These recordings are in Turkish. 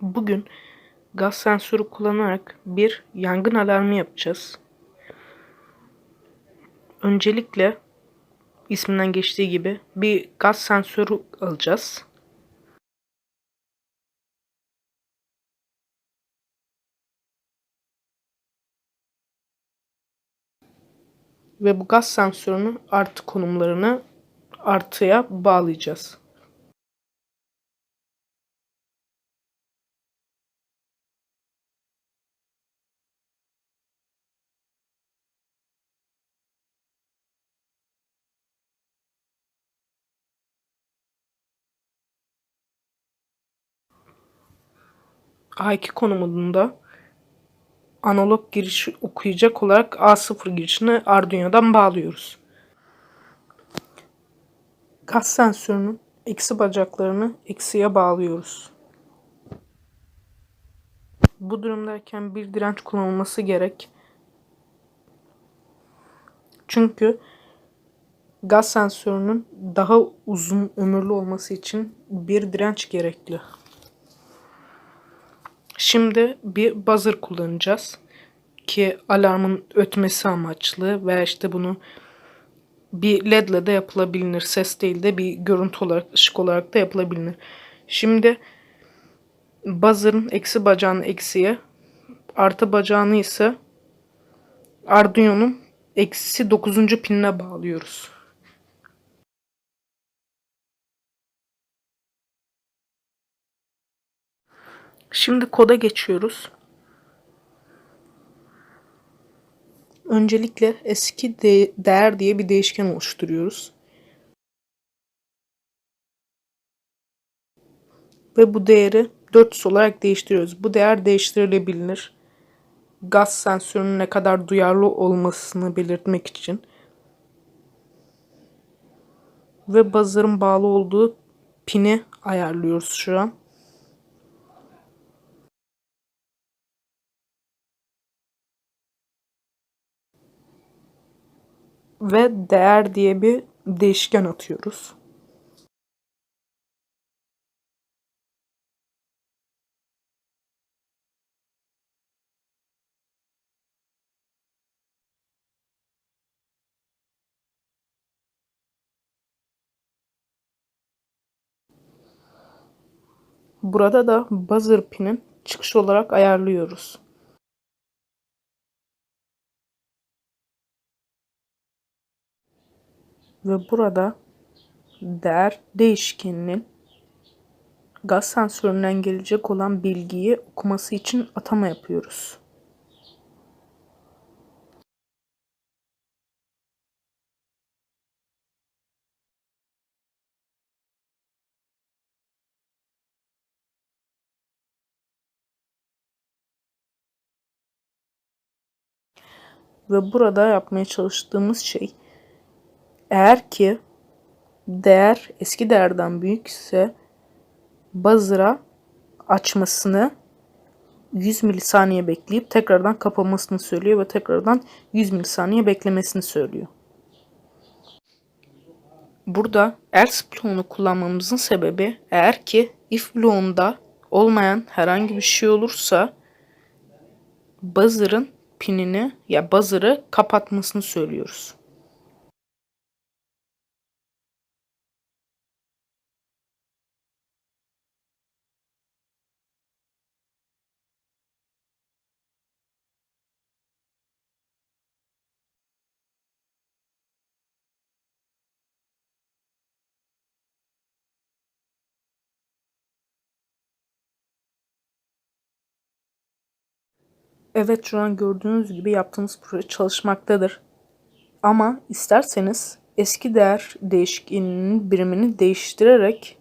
Bugün gaz sensörü kullanarak bir yangın alarmı yapacağız. Öncelikle isminden geçtiği gibi bir gaz sensörü alacağız. Ve bu gaz sensörünün artı konumlarını artıya bağlayacağız. A2 konumunda analog girişi okuyacak olarak A0 girişini Arduino'dan bağlıyoruz. Gaz sensörünün eksi bacaklarını eksiye bağlıyoruz. Bu durumdayken bir direnç kullanılması gerek. Çünkü gaz sensörünün daha uzun ömürlü olması için bir direnç gerekli. Şimdi bir buzzer kullanacağız ki alarmın ötmesi amaçlı ve işte bunu bir led ile de yapılabilir. Ses değil de bir görüntü olarak, ışık olarak da yapılabilir. Şimdi buzzer'ın eksi bacağını eksiye, artı bacağını ise Arduino'nun eksi 9. pinine bağlıyoruz. Şimdi koda geçiyoruz. Öncelikle eski de değer diye bir değişken oluşturuyoruz. Ve bu değeri 400 olarak değiştiriyoruz. Bu değer değiştirilebilir. Gaz sensörünün ne kadar duyarlı olmasını belirtmek için. Ve buzzer'ın bağlı olduğu pini ayarlıyoruz şu an. Ve değer diye bir değişken atıyoruz. Burada da buzzer pinin çıkış olarak ayarlıyoruz. Ve burada değer değişkeninin gaz sensöründen gelecek olan bilgiyi okuması için atama yapıyoruz. Ve burada yapmaya çalıştığımız şey eğer ki değer eski değerden büyükse buzzer'a açmasını 100 milisaniye bekleyip tekrardan kapamasını söylüyor ve tekrardan 100 milisaniye beklemesini söylüyor. Burada else bloğunu kullanmamızın sebebi eğer ki if bloğunda olmayan herhangi bir şey olursa buzzer'ın pinini ya buzzer'ı kapatmasını söylüyoruz. Evet şu an gördüğünüz gibi yaptığımız proje çalışmaktadır. Ama isterseniz eski değer değişkeninin birimini değiştirerek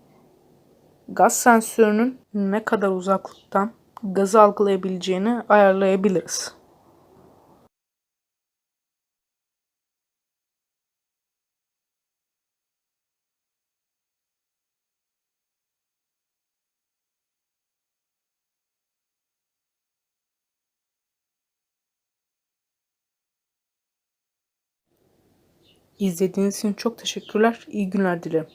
gaz sensörünün ne kadar uzaklıktan gazı algılayabileceğini ayarlayabiliriz. İzlediğiniz için çok teşekkürler. İyi günler dilerim.